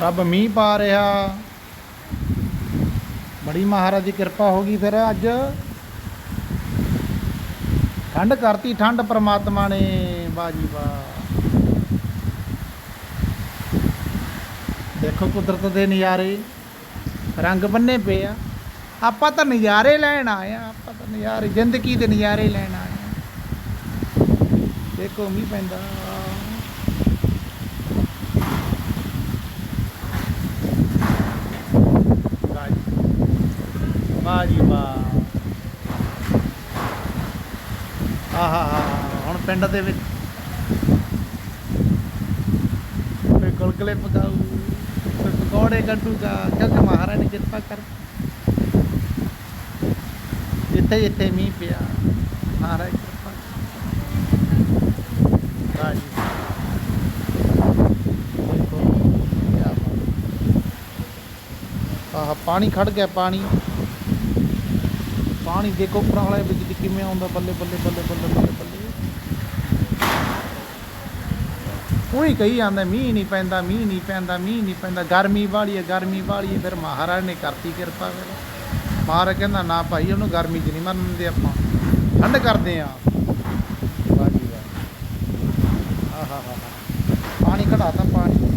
ਰੱਬ ਮੀਂਹ ਪਾ ਰਿਹਾ। ਬੜੀ ਮਹਾਰਾਜ ਦੀ ਕਿਰਪਾ ਹੋ ਗਈ ਫਿਰ ਅੱਜ। ਠੰਡ ਕਰਤੀ, ਠੰਡ ਪ੍ਰਮਾਤਮਾ ਨੇ, ਬਾਜੀ ਵਾਹ। ਦੇਖੋ ਕੁਦਰਤ ਦੇ ਨਜ਼ਾਰੇ, ਰੰਗ ਬੰਨੇ ਪਏ ਆ। ਆਪਾਂ ਤਾਂ ਨਜ਼ਾਰੇ ਲੈਣ ਆਏ ਆ, ਆਪਾਂ ਤਾਂ ਨਜ਼ਾਰੇ, ਜ਼ਿੰਦਗੀ ਦੇ ਨਜ਼ਾਰੇ ਲੈਣ ਆਏ ਆ। ਦੇਖੋ ਮੀਂਹ ਪੈਂਦਾ ਵਾਹ ਜੀ। ਵਾਹ ਜੀ ਵਾਹ ਆਹਾ ਹੁਣ ਪਿੰਡ ਦੇ ਵਿੱਚ ਕੋਈ ਗੁਲਗਲੇ ਪਕਾਊ, ਕੋਈ ਪਕੌੜੇ ਕੱਢੂਗਾ ਕਿਉਂਕਿ ਮਹਾਰਾਜ ਨੇ ਕਿਰਪਾ ਕਰ। ਜਿੱਥੇ ਜਿੱਥੇ ਮੀਂਹ ਪਿਆ, ਮਹਾਰਾਜ ਕਿਰਪਾ ਵਾਹ ਜੀ ਆਹ, ਪਾਣੀ ਖੜ ਗਿਆ, ਪਾਣੀ। ਪਾਣੀ ਦੇਖੋ ਉੱਪਰਾਂ ਵਾਲੇ ਵਿੱਚ ਦੀ ਕਿਵੇਂ ਆਉਂਦਾ, ਬੱਲੇ ਬੱਲੇ ਬੱਲੇ ਬੱਲੇ ਬੱਲੇ ਬੱਲੇ। ਕੋਈ ਕਹੀ ਜਾਂਦਾ, ਮੀਂਹ ਨਹੀਂ ਪੈਂਦਾ, ਮੀਂਹ ਨਹੀਂ ਪੈਂਦਾ, ਮੀਂਹ ਨਹੀਂ ਪੈਂਦਾ, ਗਰਮੀ ਵਾਲੀ ਹੈ, ਗਰਮੀ ਵਾਲੀ ਹੈ, ਫਿਰ ਮਹਾਰਾਜ ਨੇ ਕਰਤੀ ਕਿਰਪਾ ਫਿਰ। ਮਹਾਰਾਜ ਕਹਿੰਦਾ, ਨਾ ਭਾਈ, ਉਹਨੂੰ ਗਰਮੀ 'ਚ ਨਹੀਂ ਮਰਨ ਦਿੰਦੇ ਆਪਾਂ। ਠੰਡ ਕਰਦੇ ਆ। ਵਾਹ ਜੀ ਵਾਹ। ਆਹਾ ਹਾ ਪਾਣੀ ਘੜਾਤਾ ਪਾਣੀ।